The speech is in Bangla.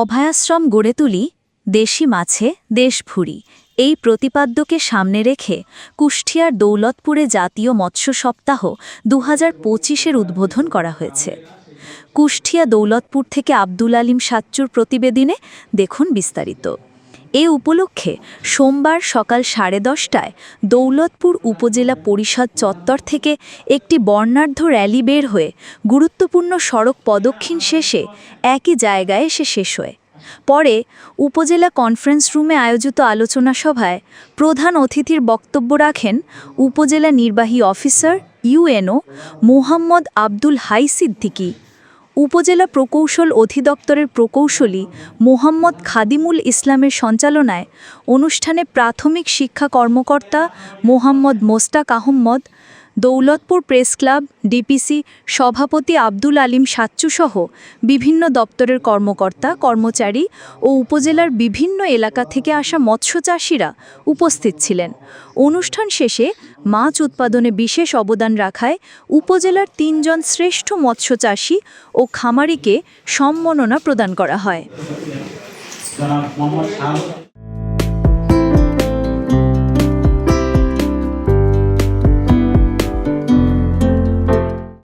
অভয়াশ্রম গড়ে তুলি, দেশি মাছে দেশ ভুরি এই প্রতিপাদ্যকে সামনে রেখে কুষ্টিয়ার দৌলতপুরে জাতীয় মৎস্য সপ্তাহ দু হাজার পঁচিশের উদ্বোধন করা হয়েছে। কুষ্টিয়া দৌলতপুর থেকে আব্দুল আলিম সাচ্চুর প্রতিবেদনে দেখুন বিস্তারিত। এ উপলক্ষে সোমবার সকাল সাড়ে দশটায় দৌলতপুর উপজেলা পরিষদ চত্বর থেকে একটি বর্ণাঢ্য র্যালি বের হয়ে গুরুত্বপূর্ণ সড়ক প্রদক্ষিণ শেষে একই জায়গায় এসে শেষ হয়। পরে উপজেলা কনফারেন্স রুমে আয়োজিত আলোচনা সভায় প্রধান অতিথির বক্তব্য রাখেন উপজেলা নির্বাহী অফিসার ইউএনও মোহাম্মদ আব্দুল হাই সিদ্দিকী। উপজেলা প্রকৌশল অধিদপ্তরের প্রকৌশলী মোহাম্মদ খাদিমুল ইসলামের সঞ্চালনায় অনুষ্ঠানে প্রাথমিক শিক্ষা কর্মকর্তা Mohammad Mostaq Ahmed Daulatpur press club, DPC, সভাপতি আব্দুল আলিম সাচ্চুসহ বিভিন্ন দপ্তরের কর্মকর্তা, কর্মচারী ও উপজেলার বিভিন্ন এলাকা থেকে আসা মৎস্য মৎস্যচাষীরা উপস্থিত ছিলেন। অনুষ্ঠান শেষে মাছ উৎপাদনে বিশেষ অবদান রাখায় উপজেলার তিনজন শ্রেষ্ঠ মৎস্য মৎস্যচাষী ও খামারিকে সম্মাননা প্রদান করা হয়।